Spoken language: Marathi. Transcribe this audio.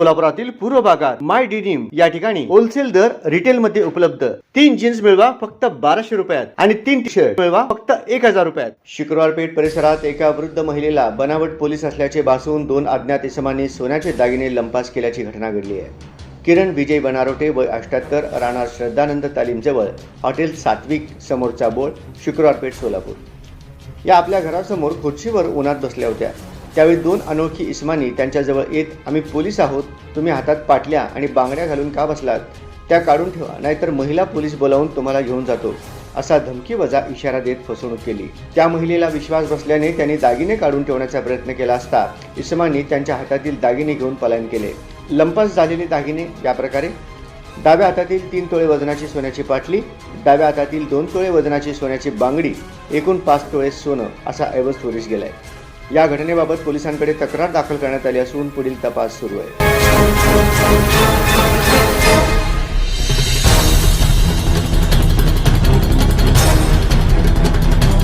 सोलापुरातील पूर्व भागात माय डिनिम या ठिकाणी होलसेल दर रिटेल मध्ये उपलब्ध. तीन जीन्स मिळवा फक्त बाराशे रुपयात आणि तीन टी शर्ट मिळवा फक्त एक हजार रुपयात. शुक्रवार पेठ परिसरात एका वृद्ध महिलेला बनावट पोलीस असल्याचे भासून दोन अज्ञात इसमांनी सोन्याचे दागिने लंपास केल्याची घटना घडली आहे. किरण विजय बनारोटे वय अष्ट्याहत्तर राहणार श्रद्धानंद तालीमजवळ हॉटेल सात्विक समोरचा बोर्ड शुक्रवार पेठ सोलापूर. या आपल्या घरासमोर खुर्चीवर उन्हात बसल्या होत्या. त्यावेळी दोन अनोळखी इस्मानी त्यांच्याजवळ येत आम्ही पोलीस आहोत तुम्ही हातात पाटल्या आणि बांगड्या घालून का बसलात? त्या काढून ठेवा नाहीतर महिला पोलीस बोलावून तुम्हाला घेऊन जातो. असा धमकी वजा इशारा देत फसवणूक केली. त्या महिलेला विश्वास बसल्याने त्यांनी दागिने काढून ठेवण्याचा प्रयत्न केला असता इसमांनी त्यांच्या हातातील दागिने घेऊन पलायन केले. लंपास झालेले दागिने या प्रकारे. डाव्या हातातील तीन तोळे वजनाची सोन्याची पाटली डाव्या हातातील दोन तोळे वजनाची सोन्याची बांगडी एकूण पाच तोळे सोनं असा ऐवज चोरीस गेलाय. या घटनेबाबत पोलिसांकडे तक्रार दाखल करण्यात आली असून पुढील तपास सुरू आहे.